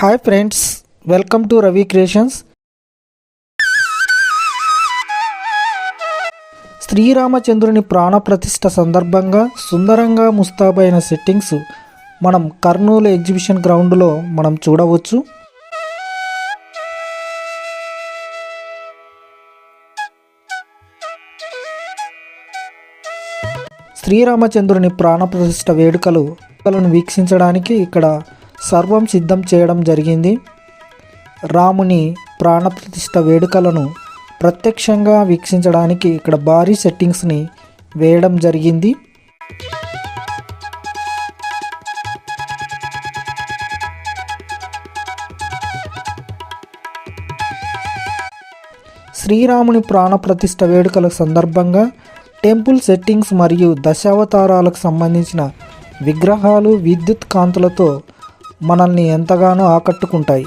Hi friends welcome to Ravi creations శ్రీరామచంద్రుని ప్రాణప్రతిష్ఠ సందర్భంగా సుందరంగా ముస్తాబైన సెట్టింగ్స్ మనం కర్నూలు ఎగ్జిబిషన్ గ్రౌండ్లో మనం చూడవచ్చు. శ్రీరామచంద్రుని ప్రాణప్రతిష్ఠ వేడుకలు వీక్షించడానికి ఇక్కడ సర్వం సిద్ధం చేయడం జరిగింది. రాముని ప్రాణప్రతిష్ఠ వేడుకలను ప్రత్యక్షంగా వీక్షించడానికి ఇక్కడ భారీ సెట్టింగ్స్ని వేయడం జరిగింది. శ్రీరాముని ప్రాణప్రతిష్ఠ వేడుకల సందర్భంగా టెంపుల్ సెట్టింగ్స్ మరియు దశావతారాలకు సంబంధించిన విగ్రహాలు విద్యుత్ కాంతులతో మనల్ని ఎంతగానో ఆకట్టుకుంటాయి.